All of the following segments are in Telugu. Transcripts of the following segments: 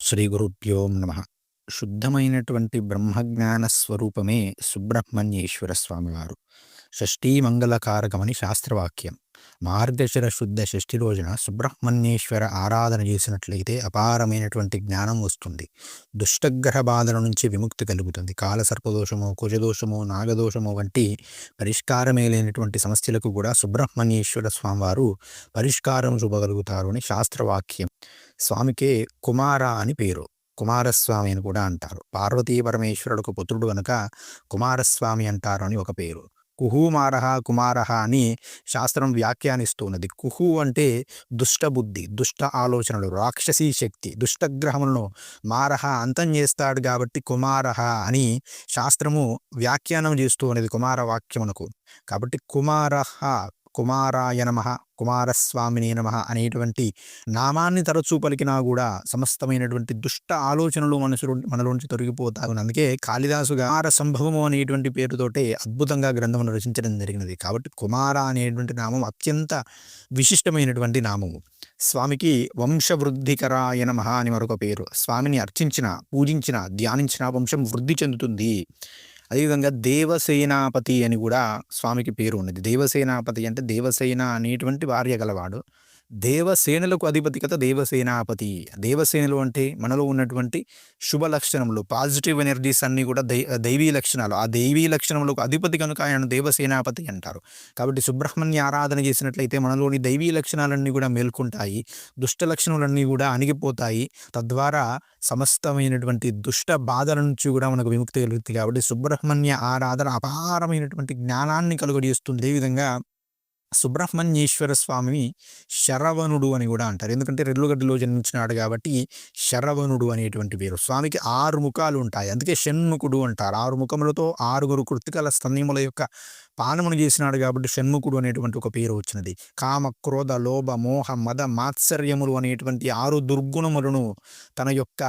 శ్రీ గురుభ్యో నమ. శుద్ధమైనటువంటి బ్రహ్మజ్ఞాన స్వరూపమే సుబ్రహ్మణ్యేశ్వర స్వామివారు షష్ఠీ మంగళకారకమని శాస్త్రవాక్యం. మార్గశిర శుద్ధ షష్ఠి రోజున సుబ్రహ్మణ్యేశ్వర ఆరాధన చేసినట్లయితే అపారమైనటువంటి జ్ఞానం వస్తుంది. దుష్టగ్రహ బాధల నుంచి విముక్తి కలుగుతుంది. కాలసర్పదోషము కుజదోషము నాగదోషము వంటి పరిష్కారమే లేనటువంటి సమస్యలకు కూడా సుబ్రహ్మణ్యేశ్వర స్వామివారు పరిష్కారం చూపగలుగుతారు అని శాస్త్రవాక్యం. స్వామికే కుమార అని పేరు. కుమారస్వామి అని కూడా అంటారు. పార్వతీ పరమేశ్వరుడుకు పుత్రుడు కనుక కుమారస్వామి అంటారు అని ఒక పేరు. కుహుమారహ కుమారహ అని శాస్త్రం వ్యాఖ్యానిస్తున్నది. కుహు అంటే దుష్టబుద్ధి దుష్ట ఆలోచనలు రాక్షసీ శక్తి దుష్టగ్రహములను మారహ అంతం చేస్తాడు కాబట్టి కుమారహ అని శాస్త్రము వ్యాఖ్యానం చేస్తూ ఉన్నది కుమార వాక్యమునకు. కాబట్టి కుమారహ కుమారాయ నమ కుమారస్వామిని నమ అనేటువంటి నామాన్ని తరచూ పలికినా కూడా సమస్తమైనటువంటి దుష్ట ఆలోచనలు మనసు మనలోంచి తొలగిపోతాయి. అందుకే కాళిదాసు కుమార సంభవము అనేటువంటి పేరుతోటే అద్భుతంగా గ్రంథమును రచించడం జరిగినది. కాబట్టి కుమార అనేటువంటి నామం అత్యంత విశిష్టమైనటువంటి నామము. స్వామికి వంశవృద్ధికరాయ నమ అని మరొక పేరు. స్వామిని అర్చించిన పూజించిన ధ్యానించిన వంశం వృద్ధి చెందుతుంది. అదేవిధంగా దేవసేనాపతి అని కూడా స్వామికి పేరు ఉన్నది. దేవసేనాపతి అంటే దేవసేన అనేటువంటి భార్య గలవాడు. దేవసేనలకు అధిపతి కథ దేవసేనాపతి. దేవసేనలు అంటే మనలో ఉన్నటువంటి శుభ లక్షణములు పాజిటివ్ ఎనర్జీస్ అన్నీ కూడా దై దైవీ లక్షణాలు. ఆ దైవీ లక్షణములకు అధిపతి కనుక ఆయన దేవసేనాపతి అంటారు. కాబట్టి సుబ్రహ్మణ్య ఆరాధన చేసినట్లయితే మనలోని దైవీ లక్షణాలన్నీ కూడా మేల్కొంటాయి. దుష్ట లక్షణాలన్నీ కూడా అణిగిపోతాయి. తద్వారా సమస్తమైనటువంటి దుష్ట బాధల నుంచి కూడా మనకు విముక్తి కలుగుతుంది. కాబట్టి సుబ్రహ్మణ్య ఆరాధన అపారమైనటువంటి జ్ఞానాన్ని కలుగజేస్తుంది. అదేవిధంగా సుబ్రహ్మణ్యేశ్వర స్వామిని శరవణుడు అని కూడా అంటారు. ఎందుకంటే రెల్లుగడ్డలో జన్మించినాడు కాబట్టి శరవణుడు అనేటువంటి పేరు. స్వామికి ఆరు ముఖాలు ఉంటాయి. అందుకే షణ్ముఖుడు అంటారు. ఆరు ముఖములతో ఆరుగురు కృతికల స్తన్యముల యొక్క పానమును చేసినాడు కాబట్టి షణ్ముఖుడు అనేటువంటి ఒక పేరు వచ్చినది. కామ క్రోధ లోభ మోహ మద మాత్సర్యములు అనేటువంటి ఆరు దుర్గుణములను తన యొక్క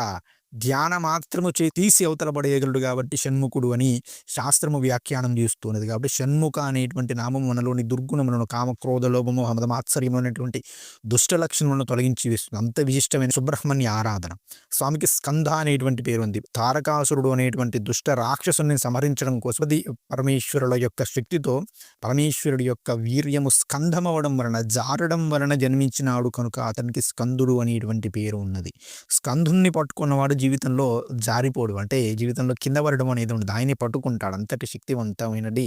ధ్యాన మాత్రము చే తీసి అవతల పడేయగలడు కాబట్టి షణ్ముఖుడు అని శాస్త్రము వ్యాఖ్యానం చేస్తున్నది. కాబట్టి షణ్ముఖ అనేటువంటి నామం మనలోని దుర్గుణములను కామ క్రోధ లోభము హమదమాత్సర్యం అనేటువంటి దుష్ట లక్షణములను తొలగించి వేస్తుంది. అంత విశిష్టమైన సుబ్రహ్మణ్య ఆరాధన. స్వామికి స్కంధ అనేటువంటి పేరు ఉంది. తారకాసురుడు అనేటువంటి దుష్ట రాక్షసుని సమరించడం కోసం అది పరమేశ్వరుల యొక్క శక్తితో పరమేశ్వరుడి యొక్క వీర్యము స్కంధమవడం వలన జారడం వలన జన్మించినాడు కనుక అతనికి స్కందుడు అనేటువంటి పేరు ఉన్నది. స్కంధుణ్ణి పట్టుకున్నవాడు జీవితంలో జారిపోడు అంటే జీవితంలో కింద పడడం అనేది ఉండదు. ఆయనే పట్టుకుంటాడు. అంతటి శక్తివంతమైనది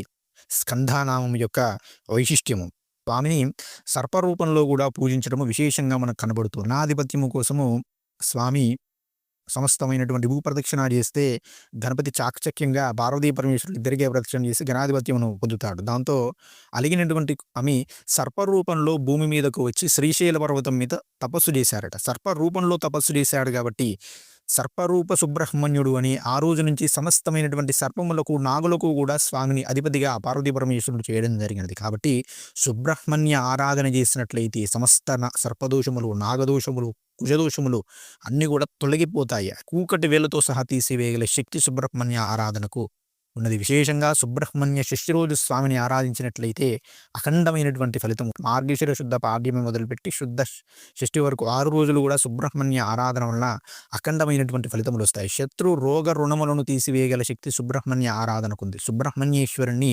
స్కంధానామం యొక్క వైశిష్ట్యము. స్వామిని సర్పరూపంలో కూడా పూజించడము విశేషంగా మనకు కనబడుతుంది నాధిపత్యము కోసము స్వామి సమస్తమైనటువంటి భూప్రదక్షిణ చేస్తే గణపతి చాకచక్యంగా పార్వతీ పరమేశ్వరుడు ఇద్దరికే ప్రదక్షిణ చేసి గణాధిపత్యమును పొందుతాడు. దాంతో అలిగినటువంటి ఆమె సర్పరూపంలో భూమి మీదకు వచ్చి శ్రీశైల పర్వతం మీద తపస్సు చేశారట. సర్పరూపంలో తపస్సు చేశాడు కాబట్టి సర్పరూప సుబ్రహ్మణ్యుడు అని ఆ రోజు నుంచి సమస్తమైనటువంటి సర్పములకు నాగులకు కూడా స్వామిని అధిపతిగా పార్వతీ పరమేశ్వరుడు చేయడం జరిగినది. కాబట్టి సుబ్రహ్మణ్య ఆరాధన చేసినట్లయితే సమస్త సర్పదోషములు నాగదోషములు కుజదోషములు అన్నీ కూడా తొలగిపోతాయి. కూకటి వేలతో సహా తీసివేయగల శక్తి సుబ్రహ్మణ్య ఆరాధనకు ఉన్నది. విశేషంగా సుబ్రహ్మణ్య షష్ఠి రోజు స్వామిని ఆరాధించినట్లయితే అఖండమైనటువంటి ఫలితం మార్గశిర శుద్ధ పాడ్యమి మొదలుపెట్టి శుద్ధ షష్ఠి వరకు ఆరు రోజులు కూడా సుబ్రహ్మణ్య ఆరాధన వలన అఖండమైనటువంటి ఫలితములు వస్తాయి. శత్రు రోగ రుణములను తీసివేయగల శక్తి సుబ్రహ్మణ్య ఆరాధనకు ఉంది సుబ్రహ్మణ్యేశ్వరుణ్ణి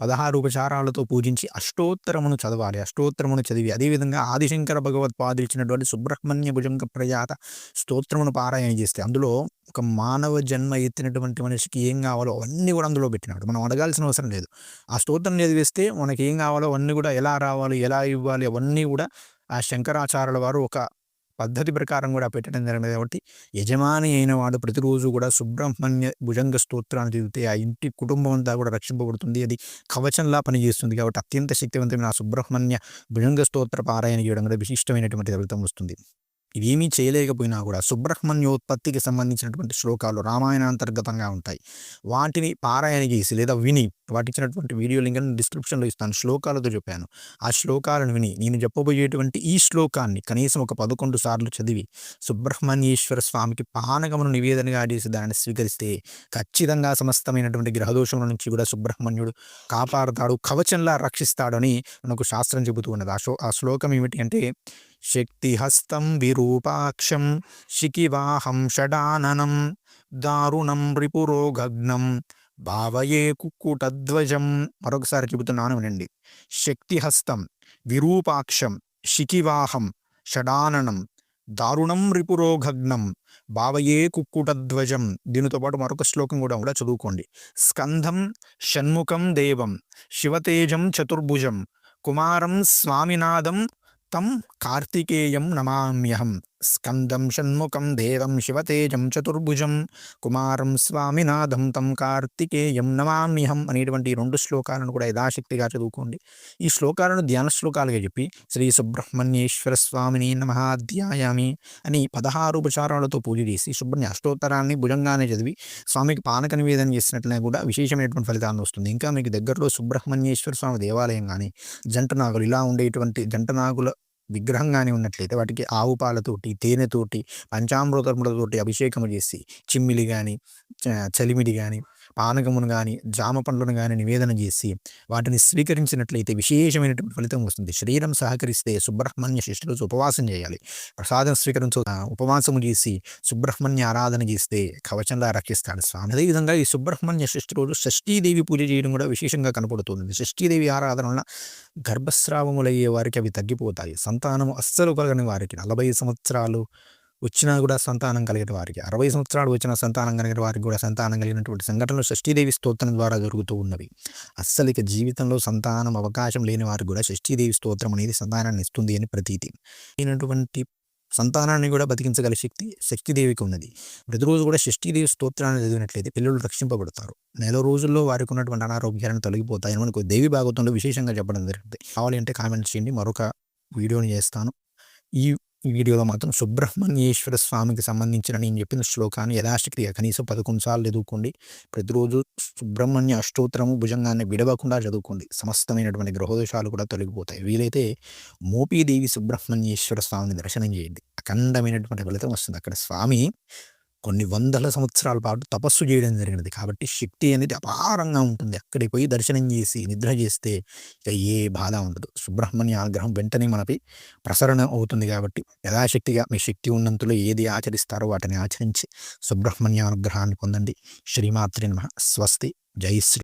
పదహారు ఉపచారాలతో పూజించి అష్టోత్తరమును చదవాలి. అష్టోత్తరమును చదివి అదేవిధంగా ఆదిశంకర భగవత్పాదులు ఇచ్చినటువంటి సుబ్రహ్మణ్య భుజంగ ప్రజాత స్తోత్రమును పారాయణ చేస్తే అందులో ఒక మానవ జన్మ ఎత్తినటువంటి మనిషికి ఏం కావాలో అవన్నీ కూడా అందులో పెట్టినాడు. మనం అడగాల్సిన అవసరం లేదు. ఆ స్తోత్రం చదివిస్తే మనకి ఏం కావాలో అవన్నీ కూడా ఎలా రావాలి ఎలా ఇవ్వాలి అవన్నీ కూడా ఆ శంకరాచార్యుల వారు ఒక పద్ధతి ప్రకారం కూడా పెట్టడం జరిగింది కాబట్టి యజమాని అయిన వాడు ప్రతిరోజు కూడా సుబ్రహ్మణ్య భుజంగ స్తోత్రాన్ని చదివితే ఆ ఇంటి కుటుంబం అంతా కూడా రక్షింపబడుతుంది. అది కవచంలా పనిచేస్తుంది కాబట్టి అత్యంత శక్తివంతమైన ఆ సుబ్రహ్మణ్య భుజంగ స్తోత్ర పారాయణ చేయడం కూడా విశిష్టమైనటువంటి ఫలితం వస్తుంది. ఇవేమీ చేయలేకపోయినా కూడా సుబ్రహ్మణ్యోత్పత్తికి సంబంధించినటువంటి శ్లోకాలు రామాయణాంతర్గతంగా ఉంటాయి. వాటిని పారాయణ గీసి లేదా విని వాటిచ్చినటువంటి వీడియో లింక్ డిస్క్రిప్షన్లో ఇస్తాను. శ్లోకాలతో చెప్పాను. ఆ శ్లోకాలను విని నేను చెప్పబోయేటువంటి ఈ శ్లోకాన్ని కనీసం ఒక పదకొండు సార్లు చదివి సుబ్రహ్మణ్యేశ్వర స్వామికి పానకమును నివేదనగా చేసి దాన్ని స్వీకరిస్తే ఖచ్చితంగా సమస్తమైనటువంటి గ్రహదోషముల నుంచి కూడా సుబ్రహ్మణ్యుడు కాపాడుతాడు కవచంలా రక్షిస్తాడని మనకు శాస్త్రం చెబుతూ ఉన్నది. ఆ శ్లో ఆ శ్లోకం ఏమిటి అంటే శక్తిహస్తం విరూపాక్షం శిఖివాహం షడాననం దారుణం రిపురోగగ్నం భావయే కుక్కుటధ్వజం. మరొకసారి చెబుతున్నాను వినండి. శక్తిహస్తం విరూపాక్షం శిఖివాహం షడాననం దారుణం రిపురోగగ్నం భావయే కుక్కుటధ్వజం. దీనితో పాటు మరొక శ్లోకం కూడా కూడా చదువుకోండి. స్కంధం షణ్ముఖం దేవం శివతేజం చతుర్భుజం కుమారం స్వామినాథం తం కార్తికేయం నమామ్యహం స్కందం షణ్ముఖం దేవం శివతేజం చతుర్భుజం కుమారం స్వామినాథం తం కార్తికేయం నమామ్యహం అనేటువంటి రెండు శ్లోకాలను కూడా యథాశక్తిగా చదువుకోండి. ఈ శ్లోకాలను ధ్యాన శ్లోకాలుగా చెప్పి శ్రీ సుబ్రహ్మణ్యేశ్వర స్వామిని నమహాధ్యాయామి అని పదహారు ఉపచారాలతో పూజ చేసి శుభ్రని అష్టోత్తరాన్ని భుజంగానే చదివి స్వామికి పానక నివేదన చేసినట్లనే కూడా విశేషమైనటువంటి ఫలితాలను వస్తుంది. ఇంకా మీకు దగ్గరలో సుబ్రహ్మణ్యేశ్వర స్వామి దేవాలయం కానీ జంటనాగులు ఇలా ఉండేటువంటి జంటనాగుల విగ్రహంగానే ఉన్నట్లయితే వాటికి ఆవు పాలతోటి తేనెతోటి పంచామృతములతోటి అభిషేకం చేసి చిమ్మిలి కానీ చలిమిడి కానీ పానకమును కానీ జామ పండ్లను కానీ నివేదన చేసి వాటిని స్వీకరించినట్లయితే విశేషమైనటువంటి ఫలితం వస్తుంది. శరీరం సహకరిస్తే సుబ్రహ్మణ్య శిష్యులు ఉపవాసం చేయాలి. ప్రసాదం స్వీకరించు ఉపవాసము చేసి సుబ్రహ్మణ్య ఆరాధన చేస్తే కవచంలా రక్షిస్తాడు స్వామి. అదేవిధంగా ఈ సుబ్రహ్మణ్య షష్ఠి రోజు షష్ఠీదేవి పూజ చేయడం కూడా విశేషంగా కనపడుతుంది. షష్ఠీదేవి ఆరాధన వలన గర్భస్రావములయ్యే వారికి అవి తగ్గిపోతాయి. సంతానం అస్సలు కలగని వారికి నలభై సంవత్సరాలు వచ్చినా కూడా సంతానం కలిగిన వారికి అరవై సంవత్సరాలు వచ్చిన సంతానం కలిగిన వారికి కూడా సంతానం కలిగినటువంటి సంఘటనలు షష్ఠీదేవి స్తోత్రం ద్వారా జరుగుతూ ఉన్నవి. అస్సలు ఇక జీవితంలో సంతానం అవకాశం లేని వారికి కూడా షష్ఠీదేవి స్తోత్రం అనేది సంతానాన్ని ఇస్తుంది అని ప్రతీతి. అయినటువంటి సంతానాన్ని కూడా బతికించగల శక్తి శక్తిదేవికి ఉన్నది. ప్రతిరోజు కూడా షష్ఠీదేవి స్తోత్రాన్ని చదివినట్లయితే పిల్లలు రక్షింపబడతారు. నెల రోజుల్లో వారికి ఉన్నటువంటి అనారోగ్యాలను తొలగిపోతాయని మనకు దేవి భాగవతంలో విశేషంగా చెప్పడం జరుగుతుంది కావాలి అంటే కామెంట్స్ చేయండి. మరొక వీడియోని చేస్తాను. ఈ వీడియోలో మాత్రం సుబ్రహ్మణ్యేశ్వర స్వామికి సంబంధించిన నేను చెప్పిన శ్లోకాన్ని యథాశక్తిగా కనీసం పదకొండు సార్లు చదువుకోండి. ప్రతిరోజు సుబ్రహ్మణ్య అష్టోత్తరము భుజంగాన్ని విడవకుండా చదువుకోండి. సమస్తమైనటువంటి గ్రహదోషాలు కూడా తొలగిపోతాయి. వీలైతే మోపీదేవి సుబ్రహ్మణ్యేశ్వర స్వామిని దర్శనం చేయండి. అఖండమైనటువంటి ఫలితం వస్తుంది. అక్కడ స్వామి కొన్ని వందల సంవత్సరాల పాటు తపస్సు చేయడం జరిగినది. కాబట్టి శక్తి అనేది అపారంగా ఉంటుంది. అక్కడికి పోయి దర్శనం చేసి నిద్ర చేస్తే ఇక ఏ బాధ ఉండదు. సుబ్రహ్మణ్య ఆగ్రహం వెంటనే మనపై ప్రసరణ అవుతుంది కాబట్టి యథాశక్తిగా మీ శక్తి ఉన్నంతలో ఏది ఆచరిస్తారో వాటిని ఆచరించి సుబ్రహ్మణ్య అనుగ్రహాన్ని పొందండి. శ్రీమాత్రి నమ. స్వస్తి. జై శ్రీ